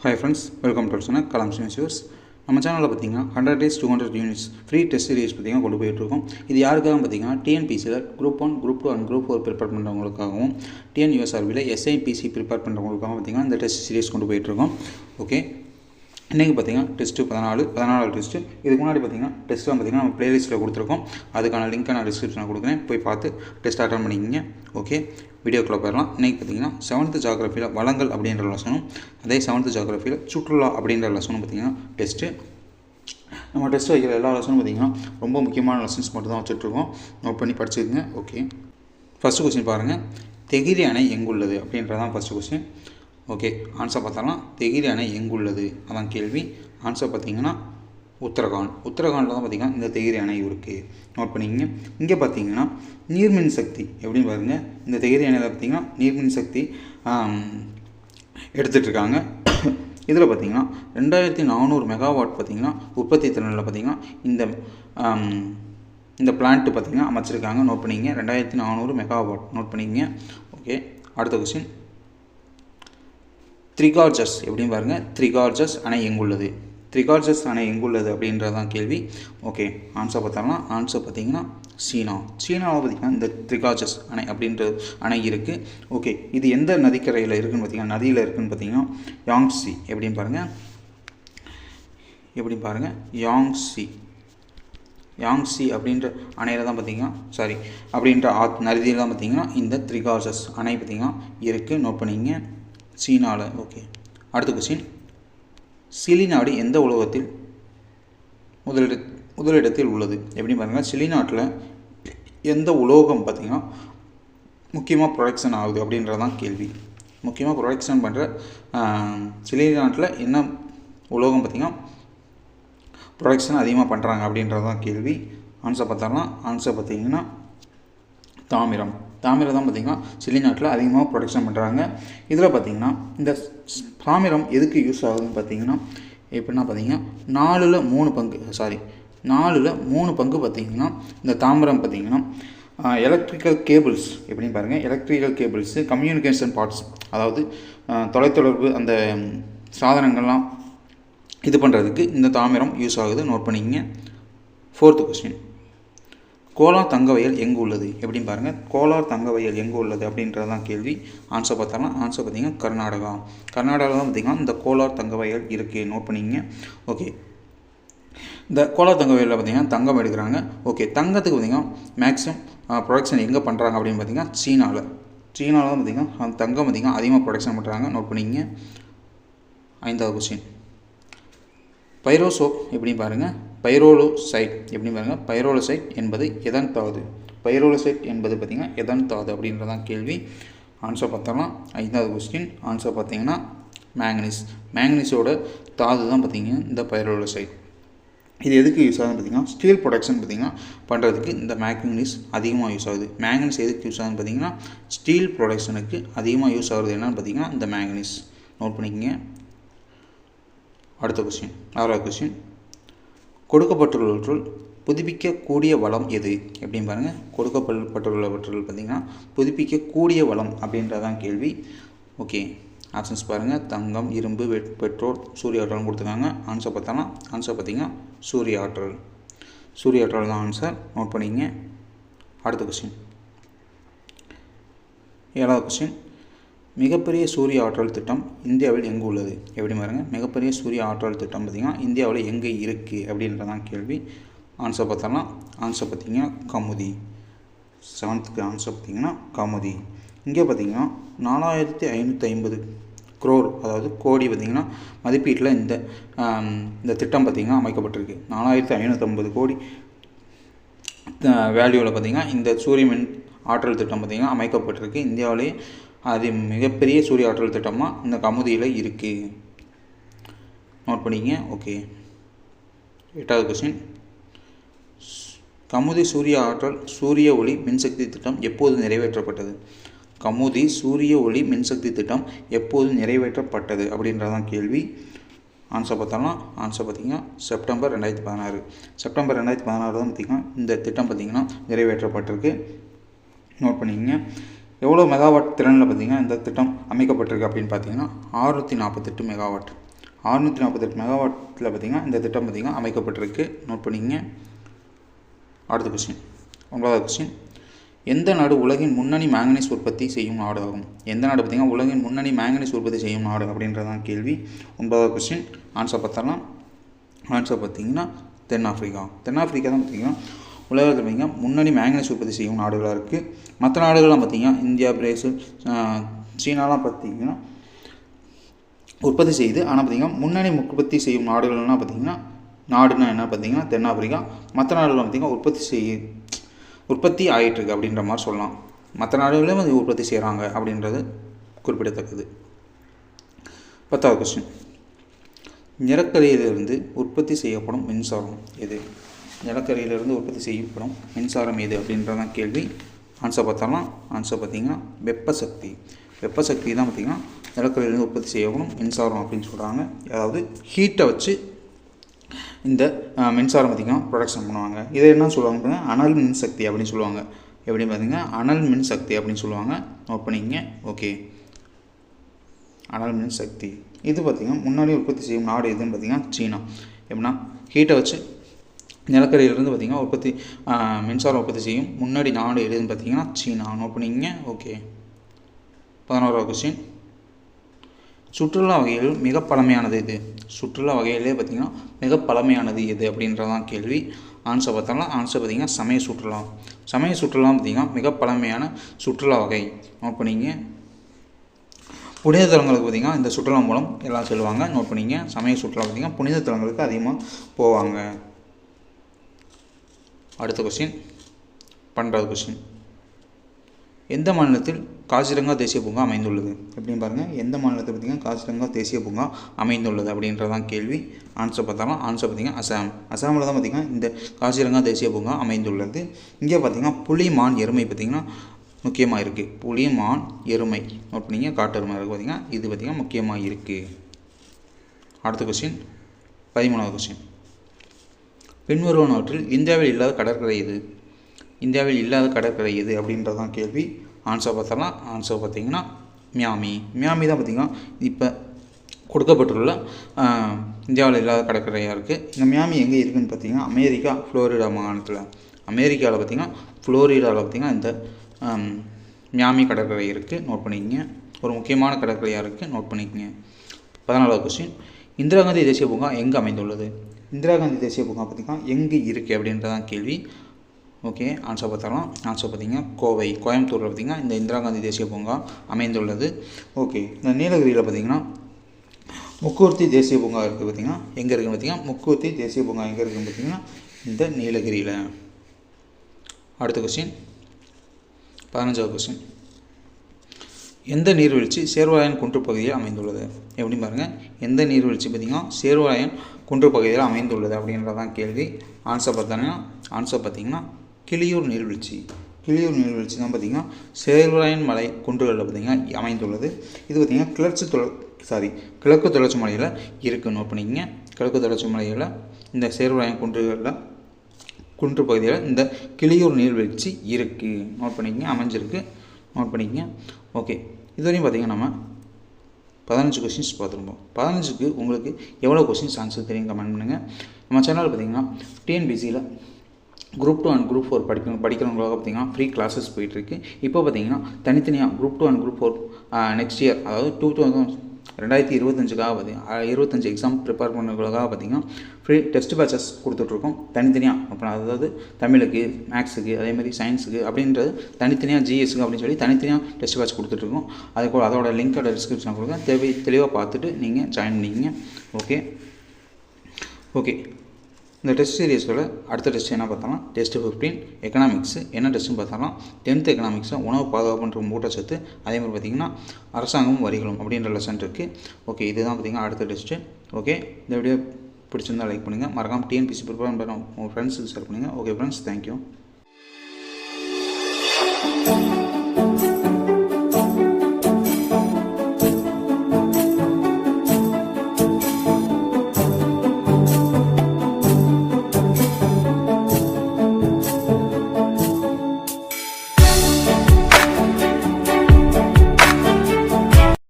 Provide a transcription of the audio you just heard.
Hi friends welcome to சொன்ன கலாம் இன்ஸ்யூர்ஸ் நம்ம சேனலில் பார்த்தீங்கன்னா hundred days two hundred units free test series பார்த்தீங்கன்னா கொண்டு போயிட்டுருக்கோம் இது யாருக்காக பார்த்தீங்கன்னா டிஎன்பிசியில் group one group two and group four prepare பண்ணுறவங்களுக்காகவும் டிஎன்யூஎஸ்ஆர்பியில் எஸ்ஐபிசி ப்ரிப்பேர் பண்ணுறவங்களுக்காகவும் பார்த்தீங்கன்னா இந்த டெஸ்ட் சீரிஸ் கொண்டு போயிட்டுருக்கோம் ஓகே இன்றைக்கி பார்த்தீங்கன்னா டெஸ்ட்டு பதினாலு பதினாலு டெஸ்ட்டு இதுக்கு முன்னாடி பார்த்தீங்கன்னா டெஸ்ட்லாம் பார்த்தீங்கன்னா நம்ம ப்ளேலிஸ்ட்டில் கொடுத்துருக்கோம். அதுக்கான லிங்க்கை நான் டிஸ்கிரிப்ஷனில் கொடுக்குறேன். போய் பார்த்து டெஸ்ட் அட்டன் பண்ணிக்கிங்க. ஓகே வீடியோக்குள்ளே போயிடலாம். இன்றைக்கி பார்த்தீங்கன்னா செவன்த்து ஜாகிரஃபியில் வளங்கள் அப்படின்ற லெசனும் அதே செவன்த்து ஜாகிரஃபியில் சுற்றுலா அப்படின்ற லெசனும் பார்த்தீங்கன்னா டெஸ்ட்டு நம்ம டெஸ்ட் வைக்கிற எல்லா லெசனும் பார்த்தீங்கன்னா ரொம்ப முக்கியமான லெசன்ஸ் மட்டும் தான் வச்சுட்ருக்கோம் நோட் பண்ணி படிச்சுக்கோங்க. ஓகே ஃபஸ்ட்டு கொஸ்டின் பாருங்கள் தெகிரி அணை எங்குள்ளது? அப்படின்றதான் ஃபஸ்ட்டு கொஸ்டின் ஓகே ஆன்சர் பார்த்தோம்னா தெகிரி அணை எங்குள்ளது? அதான் கேள்வி. ஆன்சர் பார்த்தீங்கன்னா உத்தரகாண்ட். உத்தரகாண்டில் தான் பார்த்தீங்கன்னா இந்த தெகிரி அணை இருக்குது நோட் பண்ணிக்கங்க. இங்கே பார்த்தீங்கன்னா நீர்மின் சக்தி. எப்படின்னு பாருங்கள் இந்த தெகிரி அணையில் பார்த்தீங்கன்னா நீர்மின் சக்தி எடுத்துகிட்ருக்காங்க இதில் பார்த்தீங்கன்னா ரெண்டாயிரத்தி நானூறு மெகாவாட் பார்த்தீங்கன்னா உற்பத்தி திறனில் பார்த்தீங்கன்னா இந்த இந்த பிளான்ட்டு பார்த்தீங்கன்னா அமைச்சிருக்காங்க. நோட் பண்ணிங்க ரெண்டாயிரத்தி நானூறு மெகாவாட். நோட் பண்ணிங்க ஓகே அடுத்த கொஸ்டின் த்ரிகார்ஜஸ் எப்படின்னு பாருங்கள் த்ரிகார்ஜஸ் அணை எங்குள்ளது? த்ரிகார்ஜஸ் அணை எங்குள்ளது அப்படின்றதான் கேள்வி. ஓகே ஆன்சர் பார்த்தோம்னா ஆன்சர் பார்த்தீங்கன்னா சீனா. சீனாவில் பார்த்திங்கன்னா இந்த த்ரிகார்ஜஸ் அணை அப்படின்ற அணை இருக்குது ஓகே இது எந்த நதிக்கரையில் இருக்குதுன்னு பார்த்தீங்கன்னா நதியில் இருக்குதுன்னு பார்த்தீங்கன்னா யாங்ஸி எப்படின்னு பாருங்கள் எப்படி பாருங்கள் யாங்ஸி யாங்ஸி அப்படின்ற அணையில் தான் பார்த்தீங்கன்னா சாரி அப்படின்ற ஆத் நதியில் தான் பார்த்தீங்கன்னா இந்த த்ரிகார்ஜஸ் அணை பார்த்திங்கன்னா இருக்குது நோட் பண்ணிங்க. சீனாவில் ஓகே அடுத்த கொஸ்டின் சிலி நாடு எந்த உலகத்தில் முதலிட முதலிடத்தில் உள்ளது? எப்படின்னு பார்த்தீங்கன்னா சிலி நாட்டில் எந்த உலோகம் பார்த்திங்கன்னா முக்கியமாக ப்ரொடக்ஷன் ஆகுது அப்படின்றது தான் கேள்வி முக்கியமாக ப்ரொடக்ஷன் பண்ணுற சிலி நாட்டில் என்ன உலோகம் பார்த்திங்கன்னா ப்ரொடக்ஷன் அதிகமாக பண்ணுறாங்க அப்படின்றது தான் கேள்வி. ஆன்சர் பார்த்தோம்னா ஆன்சர் பார்த்திங்கன்னா தாமிரம். தாமிரம் தான் பார்த்திங்கன்னா சில்லி நாட்டில் அதிகமாக ப்ரொடக்ஷன் பண்ணுறாங்க இதில் பார்த்திங்கன்னா இந்த தாமிரம் எதுக்கு யூஸ் ஆகுதுன்னு பார்த்தீங்கன்னா எப்படின்னா பார்த்தீங்கன்னா நாலில் மூணு பங்கு சாரி நாலில் மூணு பங்கு பார்த்திங்கன்னா இந்த தாமிரம் பார்த்திங்கன்னா எலக்ட்ரிக்கல் கேபிள்ஸ் எப்படின்னு பாருங்கள் எலக்ட்ரிக்கல் கேபிள்ஸு கம்யூனிகேஷன் பார்ட்ஸ் அதாவது தொலைத்தொடர்பு அந்த சாதனங்கள்லாம் இது பண்ணுறதுக்கு இந்த தாமிரம் யூஸ் ஆகுது நோட் பண்ணிக்கங்க. ஃபோர்த்து கொஸ்டின் கோலார் தங்கவயல் எங்கே உள்ளது? எப்படின்னு பாருங்கள் கோலார் தங்கவயல் எங்கே உள்ளது அப்படின்றது தான் கேள்வி. ஆன்சர் பார்த்தாலும் ஆன்சர் பார்த்தீங்கன்னா கர்நாடகா. கர்நாடகாவில் தான் பார்த்திங்கன்னா இந்த கோலார் தங்கவயல் இருக்குது நோட் பண்ணிங்க ஓகே இந்த கோலார் தங்கவயலில் பார்த்தீங்கன்னா பார்த்திங்கன்னா தங்கம் எடுக்கிறாங்க. ஓகே தங்கத்துக்கு பார்த்திங்கன்னா மேக்ஸிமம் ப்ரொடக்ஷன் எங்கே பண்ணுறாங்க அப்படின்னு பார்த்தீங்கன்னா சீனாவில் சீனாவில் தான் பார்த்திங்கன்னா தங்கம் பார்த்திங்கன்னா அதிகமாக ப்ரொடக்ஷன் பண்ணுறாங்க நோட் பண்ணிங்க ஐந்தாவது கொஸ்டின் பைரோசோப் எப்படி பாருங்கள் பைரோலோசைட். எப்படி பாருங்க? பைரோலோசைட் என்பது எதன் தாது? பைரோலோசைட் என்பது பார்த்திங்கன்னா எதன் தாது அப்படின்றதான் கேள்வி. ஆன்சர் பார்த்தோம்னா ஐந்தாவது கொஸ்டின் ஆன்சர் பார்த்தீங்கன்னா மேங்கனீஸ் மேங்கனீஸோட தாது தான் பார்த்திங்கன்னா இந்த பைரோலோசைட். இது எதுக்கு யூஸ் ஆகுதுன்னு பார்த்தீங்கன்னா ஸ்டீல் ப்ரொடக்ஷன் பார்த்திங்கன்னா பண்ணுறதுக்கு இந்த மேங்கனீஸ் அதிகமாக யூஸ் ஆகுது. மேங்கனீஸ் எதுக்கு யூஸ் ஆகுதுன்னு பார்த்தீங்கன்னா ஸ்டீல் ப்ரொடக்ஷனுக்கு அதிகமாக யூஸ் ஆகுது என்னென்னு பார்த்தீங்கன்னா இந்த மேங்கனீஸ் நோட் பண்ணிக்கோங்க. அடுத்த கொஸ்டின் ஆறாவது கொஸ்டின் கொடுக்கப்பட்டுள்ளவற்றுள் புதுப்பிக்கக்கூடிய வளம் எது? எப்படின்னு பாருங்கள் கொடுக்கப்பட்டுள்ளவற்றுள் பார்த்திங்கன்னா புதுப்பிக்கக்கூடிய வளம் அப்படின்றதான் கேள்வி. ஓகே ஆப்ஷன்ஸ் பாருங்கள் தங்கம் இரும்பு வெட் பெட்ரோல் சூரிய ஆற்றல்னு கொடுத்துருக்காங்க. ஆன்சர் பார்த்தோன்னா ஆன்சர் பார்த்திங்கன்னா சூரிய ஆற்றல். சூரிய ஆற்றல் தான் ஆன்சர் நோட் பண்ணிங்க அடுத்த கொஸ்டின் ஏழாவது கொஸ்டின் மிகப்பெரிய சூரிய ஆற்றல் திட்டம் இந்தியாவில் எங்கே உள்ளது? எப்படி பாருங்கள் மிகப்பெரிய சூரிய ஆற்றல் திட்டம் பார்த்திங்கன்னா இந்தியாவில் எங்கே இருக்குது அப்படின்றதான் கேள்வி. ஆன்சர் பார்த்தோம்னா ஆன்சர் பார்த்திங்கன்னா கமுதி. செவன்த்துக்கு ஆன்சர் பார்த்திங்கன்னா கமுதி. இங்கே பார்த்திங்கன்னா நாலாயிரத்தி ஐநூற்றி ஐம்பது குரோர் அதாவது கோடி பார்த்திங்கன்னா மதிப்பீட்டில் இந்த இந்த திட்டம் பார்த்திங்கன்னா அமைக்கப்பட்டிருக்கு. நாலாயிரத்தி ஐநூற்றம்பது கோடி வேல்யூவில் பார்த்திங்கன்னா இந்த சூரிய மின் ஆற்றல் திட்டம் பார்த்திங்கன்னா அமைக்கப்பட்டிருக்கு. இந்தியாவிலேயே அது மிகப்பெரிய சூரிய ஆற்றல் திட்டமாக இந்த கமுதியில் இருக்குது நோட் பண்ணிங்க ஓகே எட்டாவது கொஸ்டின் கமுதி சூரிய ஆற்றல் சூரிய ஒளி மின்சக்தி திட்டம் எப்போது நிறைவேற்றப்பட்டது? கமுதி சூரிய ஒளி மின்சக்தி திட்டம் எப்போது நிறைவேற்றப்பட்டது? அப்படின்றதான் கேள்வி. ஆன்சர் பார்த்தோம்னா ஆன்சர் பார்த்திங்கன்னா செப்டம்பர் ரெண்டாயிரத்தி பதினாறு. செப்டம்பர் ரெண்டாயிரத்தி பதினாறு தான் பார்த்திங்கன்னா இந்த திட்டம் பார்த்திங்கன்னா நிறைவேற்றப்பட்டிருக்கு. நோட் பண்ணிக்கங்க. எவ்வளோ மெகாவாட் திறனில் பார்த்தீங்கன்னா இந்த திட்டம் அமைக்கப்பட்டிருக்கு அப்படின்னு பார்த்தீங்கன்னா ஆறுநூற்றி நாற்பத்தெட்டு மெகாவாட் அறுநூற்றி நாற்பத்தெட்டு மெகாவாட்டில் பார்த்திங்கன்னா இந்த திட்டம் பார்த்திங்கன்னா அமைக்கப்பட்டிருக்கு. நோட் பண்ணிங்க அடுத்த கொஸ்டின் ஒன்பதாவது கொஸ்டின் எந்த நாடு உலகின் முன்னணி மேங்கனீஸ் உற்பத்தி செய்யும் நாடு ஆகும் எந்த நாடு பார்த்திங்கன்னா உலகின் முன்னணி மேங்கனீஸ் உற்பத்தி செய்யும் நாடு அப்படின்றதான் கேள்வி. ஒன்பதாவது கொஸ்டின் ஆன்சர் பார்த்தலாம் ஆன்சர் பார்த்திங்கன்னா தென்னாப்பிரிக்கா தென்னாப்பிரிக்கா தான் பார்த்திங்கன்னா உலகத்தில் பார்த்திங்கன்னா முன்னணி மேங்கனீஸ் உற்பத்தி செய்யும் நாடுகளாக இருக்குது மற்ற நாடுகள்லாம் பார்த்திங்கன்னா இந்தியா பிரேசில் சீனாலாம் பார்த்திங்கன்னா உற்பத்தி செய்யுது ஆனால் பார்த்திங்கன்னா முன்னணி உற்பத்தி செய்யும் நாடுகள்லாம் பார்த்திங்கன்னா நாடுனா என்ன? பார்த்திங்கன்னா தென்னாப்பிரிக்கா. மற்ற நாடுகள் பார்த்திங்கன்னா உற்பத்தி செய்ய உற்பத்தி ஆகிட்டுருக்கு அப்படின்ற மாதிரி சொல்லலாம். மற்ற நாடுகளிலும் அது உற்பத்தி செய்கிறாங்க அப்படின்றது குறிப்பிடத்தக்கது. பத்தாவது கொஸ்டின் நிலக்கரியிலிருந்து உற்பத்தி செய்யப்படும் மின்சாரம் எது? நிலக்கரியிலிருந்து உற்பத்தி செய்யப்படும் மின்சாரம் எது அப்படின்றதான் கேள்வி. ஆன்சர் பார்த்தாலாம் ஆன்சர் பார்த்திங்கன்னா வெப்ப சக்தி வெப்ப சக்தி தான் பார்த்திங்கன்னா நிலக்கரியிலிருந்து உற்பத்தி செய்யப்படும் மின்சாரம் அப்படின்னு சொல்கிறாங்க அதாவது ஹீட்டை வச்சு இந்த மின்சாரம் பார்த்திங்கன்னா ப்ரொடக்ஷன் பண்ணுவாங்க. இதை என்ன சொல்லுவாங்க பார்த்தீங்கன்னா அனல் மின்சக்தி அப்படின்னு சொல்லுவாங்க. எப்படின்னு பார்த்தீங்கன்னா அனல் மின்சக்தி அப்படின்னு சொல்லுவாங்க. நோட் பண்ணிக்கங்க. ஓகே அனல் மின்சக்தி. இது பார்த்திங்கன்னா முன்னாடி உற்பத்தி செய்யும் நாடு எதுன்னு பார்த்திங்கன்னா சீனா. எப்படின்னா ஹீட்டை வச்சு நிலக்கரியிலிருந்து பார்த்திங்கன்னா உற்பத்தி மின்சாரம் உற்பத்தி செய்யும். முன்னாடி நாடு எதுன்னு பார்த்தீங்கன்னா சீனா. நோட் பண்ணிக்கங்க ஓகே பதினோராவது கொஸ்டின் சுற்றுலா வகையில் மிக பழமையானது எது? சுற்றுலா வகையிலே பார்த்திங்கன்னா மிக பழமையானது எது அப்படின்றதான் கேள்வி. ஆன்சர் பார்த்தோம்னா ஆன்சர் பார்த்திங்கன்னா சமய சுற்றுலா. சமய சுற்றுலா பார்த்திங்கன்னா மிக பழமையான சுற்றுலா வகை. நோட் பண்ணிங்க. புனித தலங்களுக்கு பார்த்திங்கன்னா இந்த சுற்றுலா மூலம் எல்லாம் செல்வாங்க. நோட் பண்ணிங்க. சமய சுற்றுலா பார்த்திங்கன்னா புனித தலங்களுக்கு அதிகமாக போவாங்க. அடுத்த கொஸ்டின் பன்னெண்டாவது கொஸ்டின் எந்த மாநிலத்தில் காசிரங்கா தேசிய பூங்கா அமைந்துள்ளது? எப்படின்னு பாருங்கள் எந்த மாநிலத்தை பார்த்திங்கன்னா காசிரங்கா தேசிய பூங்கா அமைந்துள்ளது அப்படின்றதான் கேள்வி. ஆன்சர் பார்த்தாலும் ஆன்சர் பார்த்திங்கன்னா அசாம். அசாமில் தான் பார்த்திங்கன்னா இந்த காசிரங்கா தேசிய பூங்கா அமைந்துள்ளது. இங்கே பார்த்திங்கன்னா புலி மான் எருமை பார்த்திங்கன்னா முக்கியமாக இருக்குது புலி மான் எருமை. நோட் பண்ணிங்க காட்டெருமை இருக்குது பார்த்திங்கன்னா இது பார்த்திங்கன்னா முக்கியமாக இருக்குது அடுத்த கொஸ்டின் பதிமூணாவது கொஸ்டின் பின்வருவனவற்றில் இந்தியாவில் இல்லாத கடற்கரை இது இந்தியாவில் இல்லாத கடற்கரை இது அப்படின்றதான் கேள்வி. ஆன்சர் பார்த்தோம்னா ஆன்சர் பார்த்தீங்கன்னா மியாமி. மியாமி தான் பார்த்திங்கன்னா இப்போ கொடுக்கப்பட்டுள்ள இந்தியாவில் இல்லாத கடற்கரையாக இருக்குது இந்த மியாமி எங்கே இருக்குதுன்னு பார்த்தீங்கன்னா அமெரிக்கா ஃப்ளோரிடா மாகாணத்தில். அமெரிக்காவில் பார்த்திங்கன்னா ஃப்ளோரிடாவில் பார்த்திங்கன்னா இந்த மியாமி கடற்கரை இருக்குது நோட் பண்ணிக்கோங்க. ஒரு முக்கியமான கடற்கரையாக இருக்குது நோட் பண்ணிக்கோங்க. பதினாலாவது கொஸ்டின் இந்திரா காந்தி தேசிய பூங்கா எங்கே அமைந்துள்ளது? இந்திரா காந்தி தேசிய பூங்கா பார்த்திங்கன்னா எங்கே இருக்குது அப்படின்றதான் கேள்வி. ஓகே ஆன்சர் பார்த்தாலும் ஆன்சர் பார்த்திங்கன்னா கோவை கோயம்புத்தூரில் பார்த்திங்கன்னா இந்த இந்திரா காந்தி தேசிய பூங்கா அமைந்துள்ளது. ஓகே இந்த நீலகிரியில் பார்த்திங்கன்னா முக்கூர்த்தி தேசிய பூங்கா இருக்குது பார்த்திங்கன்னா எங்கே இருக்குன்னு பார்த்திங்கன்னா முக்கூர்த்தி தேசிய பூங்கா எங்கே இருக்குன்னு பார்த்திங்கன்னா இந்த நீலகிரியில். அடுத்த கொஸ்டின் பதினஞ்சாவது கொஸ்டின் எந்த நீர்வீழ்ச்சி சேர்வாயன் குன்று பகுதியில் அமைந்துள்ளது? எப்படி பாருங்கள் எந்த நீர்வீழ்ச்சி பார்த்திங்கன்னா சேர்வாயன் குன்று பகுதியில் அமைந்துள்ளது அப்படின்றதான் கேள்வி. ஆன்சர் பார்த்தோன்னா ஆன்சர் பார்த்திங்கன்னா கிளியூர் நீர்வீழ்ச்சி. கிளியூர் நீர்வீழ்ச்சி தான் பார்த்திங்கன்னா சேர்வராயன் மலை குன்றுகளில் பார்த்திங்கன்னா அமைந்துள்ளது. இது பார்த்திங்கன்னா கிளர்ச்சி தொடர் சாரி கிழக்கு தொடர்ச்சி மலையில் இருக்குது நோட் பண்ணிக்கங்க. கிழக்கு தொடர்ச்சி மலையில் இந்த சேர்வராயன் குன்றுகளில் குன்று பகுதியில் இந்த கிளியூர் நீர்வீழ்ச்சி இருக்குது நோட் பண்ணிக்கங்க அமைஞ்சிருக்கு. நோட் பண்ணிக்கங்க. ஓகே இதுவரையும் பார்த்திங்கன்னா நம்ம பதினஞ்சு கொஸ்டின்ஸ் பார்த்துருப்போம். பதினஞ்சுக்கு உங்களுக்கு எவ்வளோ கொஸ்டின்ஸ் ஆன்சர் தெரியும் கமெண்ட் பண்ணுங்கள் நம்ம சேனலில் பார்த்திங்கன்னா டிஎன்பிசியில் group two and group four படிக்கணும் படிக்கிறவங்களாக பார்த்தீங்கன்னா ஃப்ரீ கிளாஸஸ் போயிட்டுருக்கு இப்போ பார்த்தீங்கன்னா தனித்தனியாக group two and group four next year அதாவது டூ தௌசண்ட் ரெண்டாயிரத்தி இருபத்தஞ்சுக்காக பார்த்தீங்கன்னா இருபத்தஞ்சு எக்ஸாம் ப்ரிப்பேர் பண்ணுறதுக்காக பார்த்தீங்கன்னா ஃப்ரீ டெஸ்ட் பேச்சஸ் கொடுத்துட்ருக்கோம். தனித்தனியாக அப்புறம் அதாவது தமிழுக்கு மேக்ஸுக்கு அதேமாதிரி சயின்ஸுக்கு அப்படின்றது தனித்தனியாக ஜிஎஸ்க்கு அப்படின்னு சொல்லி தனித்தனியாக டெஸ்ட் பேட்ச் கொடுத்துட்ருக்கோம். அதுக்கு அதோட லிங்கோட டிஸ்கிரிப்ஷன் கொடுங்க. தெளி தெளிவாக பார்த்துட்டு நீங்கள் ஜாயின் பண்ணிக்கிங்க. ஓகே ஓகே இந்த டெஸ்ட் சீரியஸோட அடுத்த டெஸ்ட் என்ன பார்த்தோம்னா டெஸ்ட் ஃபிஃப்டீன் எக்கனாமிக்ஸ் என்ன டெஸ்ட்னு பார்த்தோம்னா டென்த் எக்கனாமிக்ஸை உணவு பாதுகாப்புன்ற ஊட்டச்சத்து அதே மாதிரி பார்த்திங்கன்னா அரசாங்கமும் வரிகளும் அப்படின்ற லெசன் இருக்குது ஓகே இதுதான் பார்த்திங்கன்னா அடுத்த டெஸ்ட்டு ஓகே இந்த வீடியோ பிடிச்சிருந்தால் லைக் பண்ணுங்கள் மறக்காமல் டிஎன்பிசி ப்ரிப்பேர் பண்ணுற உங்கள் ஃப்ரெண்ட்ஸுக்கு ஷேர் பண்ணுங்கள் ஓகே ஃப்ரெண்ட்ஸ் தேங்க்யூ